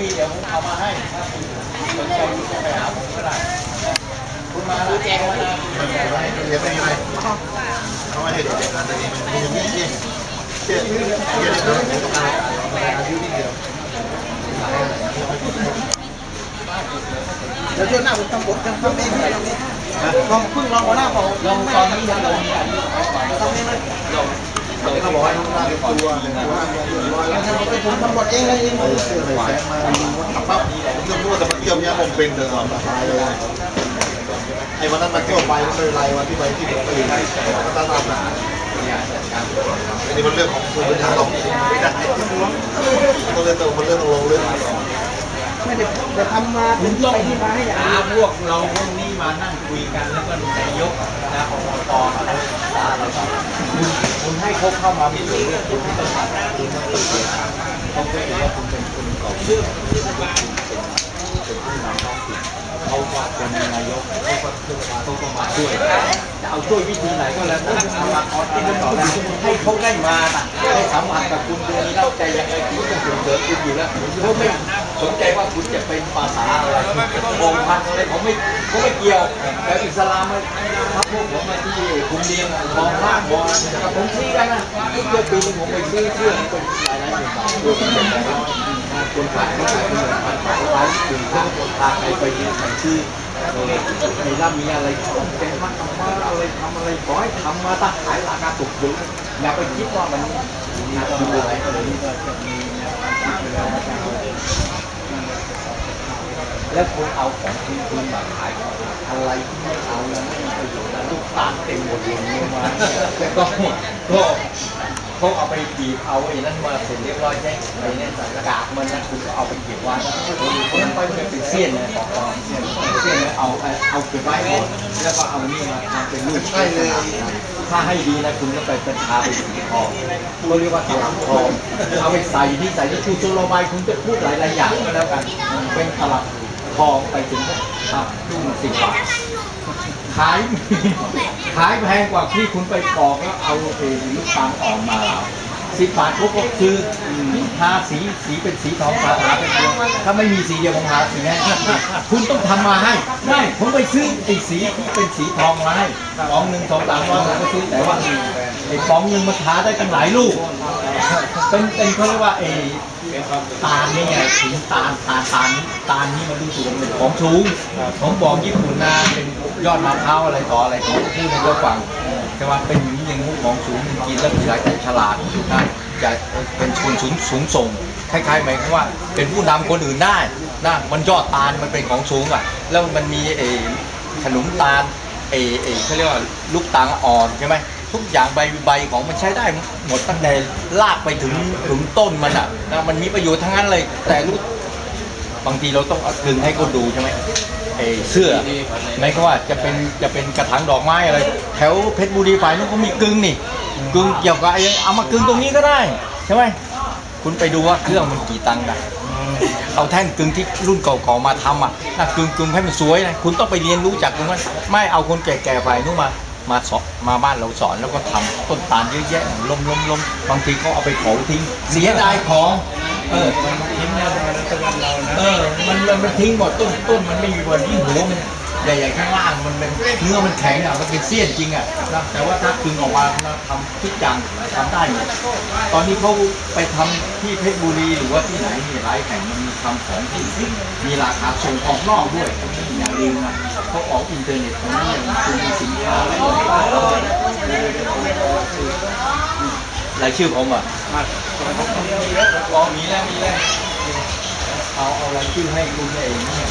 มีเดี๋ยวผมเอามาให้ถ้าคุณสนใจคุณจะไปหาผมก็ได้คุณมาแล้วแจ้งมานะเรียนไม่มีอะไรเขาไม่ให้เด็กๆนะแต่นี่มันยังไม่จริงเชื่อเชื่อเด็กๆต้องการอายุนิดเดียวเดี๋ยวช่วงหน้าผมทำบททำทำเองทำเองลองพึ่งลองหัวหน้าผมลองตอนนี้ยังลองนี่อันนี้ ทำเองเลย เขา บอกให้ทำได้ตัวหนึ่งตัวร้อยแล้วผมทำหมดเองเลยเองเออแสงมาปั๊บเชื่อมมั่วแต่มันเชื่ยวเนี่ยผมเป็นเดิมตายเลยไอ้วันนั้นมาเที่ยวไปไม่เป็นไรวันที่ไปที่ผมไปอยู่ก็ตั้งตามหาอันนี้มันเรื่องของคุณเป็นทางตรงไม่ได้ต้องเรื่องตัวมันเรื่องตรงลงเรื่อง ไม่ได้จะทำมาคุเป็นณต้องไปที่มาให้อย่างหาพวกเราพวกนี้มานั่งคุยกันแล้วก็นายกนะของอบตอะไรต่างๆคุณคุณให้เขาเข้ามามีส่วนร่วมคุณไม่ต้องกาคุณต้องเปิดเผยเขาก็ถือว่าคุณเป็นคนเก่าเรื่องเป็นผู้นำท้องถิ่นเขาว่าเป็นนายกเขาก็เขาก็มาช่วยจะเอาช่วยวิธีไหนก็แล้วแต่เอามาเอาที่เขาบอกนะให้เขาได้มาน่ะให้สัมผัสกับคุณเดูมีน้ำใจยังไงคุณก็ส่งเสริมคุณอยู่แล้วเขาไม่ สนใจว่าคุณจะเป็นภาษาอะไรองค์พันอะไรเขาไม่เขาไม่เกี่ยว แต่อิสลามมันทับพวกผมมาที่คุมเรียงมองภาคมองผมชี้กันนะทุกเดือนปีนึงผมไปซื้อเสื้อเป็นหลายหลายหมื่นบาทรวมเป็นหลายร้อยคนขายเขาขายเป็นมื่นพันขายขายถึงถ้าคนพาใครไปยืนใครซื้อในร่ามีอะไรเป็นมัดทำมาอะไรทำอะไรขอให้ทำมาตั้งขายราคาถูกถูกอย่าไปคิดว่ามันมีอะไรอะไรนี่ก็จะมีแนวความคิดไป แล้วคุณเอาของคุณคุณมาขายอะไรที่ไม่เอาแล้วไม่มีประโยชน์แล้วลูกตาเต็มหมดเลยเนี่ยมาก็ก็เขาเอาไปบีบเอาไอ้นั่นมาเสร็จเรียบร้อยใช่ไอ้นั่นกากมันนะคุณก็เอาไปเก็บไว้เพราะนั้นไปเป็นเสี้ยนนะของปลอมเสี้ยนเสี้ยนเอาเอาเก็บไว้ก่อนแล้วก็เอานี่มาทำเป็นลูกใช่เลยถ้าให้ดีนะคุณก็ไปเป็นทาเป็นสีทองเขาเรียกว่าตลับทองเอาไปใส่ที่ใส่ที่คุณจะระบายคุณจะพูดหลายๆอย่างก็แล้วกันเป็นตลั บทองไปถึงอะลูกสิบบาทขายขายแพงกว่าที่คุณไปปอกแล้วเอาเอลูกตาลออนมาแล้วสิบบาทพวกก็คือทาสีสีเป็นสีทองทาทาเป็นตัวถ้าไม่มีสีเดียวผมหาสีให้คุณต้องทำมาให้ไม่ผมไปซื้อไอ้สีที่เป็นสีทองมาให้ปองหนึ่งสองสามร้อยผมก็ซื้อแต่ว่าไอ้ปองหนึ่งมันทาได้ตั้งหลายลูก เป็นเป็นเขาเรียกว่าไอ้ตาลนี่ไงถึงตาลตาลตาลนี้ตาลนี่มันดูสูงเป็นของสูงผมบอกญี่ปุ่นนะเป็นยอดมะพร้าวอะไรต่ออะไรผมก็พูดให้เขาฟังแต่ว่าเป็นอย่างนี้อย่างงูของสูงมันกินแล้วขยายแต่ฉลาดนะจะเป็นคนสูงสูงส่งคล้ายๆหมายความว่า เป็นผู้นำคนอื่นได้นะมันยอดตาลมันเป็นของสูงอะ แล้วมันมีไอ้ขนมตาลไอ้ไอ้เขาเรียกว่าลูกตาลอ่อนใช่ไหม ทุกอย่างใบใบของมันใช้ได้หมดตั้งแต่ลากไปถึงถึงต้นมันอะนะมันมีประโยชน์ทั้งนั้นเลย แต่รู้บางทีเราต้องเอากึงให้เขาดูใช่ไหมไอ้เสื้อไม่ก็ว่าจะเป็นจะเป็นกระถางดอกไม้อะไร แถวเพชรบุรีฝ่ายนู้นเขามีกึ่งนี่กึ่งเกี่ยวกับไอ้เอามากึ่งตรงนี้ก็ได้ใช่ไหมคุณไปดูว่าเครื่องมันกี่ตังค์ได้เอาแท่นกึงที่รุ่นเก่าๆมาทำอะนะกึงกึงให้มันสวยนะคุณต้องไปเรียนรู้จากตรงนั้นไม่เอาคนแก่ๆฝ่ายนู้นมา มาสอนมาบ้านเราสอนแล้วก็ทำต้นตาลเยอะแยะล้มล้มล้มบางทีเขาเอาไปเผาทิ้ง เสียดายของ เออ ทิ้งแล้วแล้วตะวันเรานะเออ มันมันมันทิ้งหมดต้นต้นมันไม่มีวันยิ่งหัวมันใหญ่ๆข้างล่างมันเป็นเนื้อมันแข็งอะมันเป็นเสี้ยนจริงอะนะแต่ว่าถ้าคึงออกมาเราทำทุกอย่างทำได้หมดตอนนี้เขาไปทำที่เพชรบุรีหรือว่าที่ไหนมีหลายแห่งมันมีทำของที่มีราคาส่งออกนอกด้วยอย่าลืมนะ เขาออกอินเทอร์เน็ตของนี้คุณมีสินค้าอะไรรายชื่อผมอะอ๋อมีแล้วมีแล้วเอาเอารายชื่อให้คุณเองเนี่ย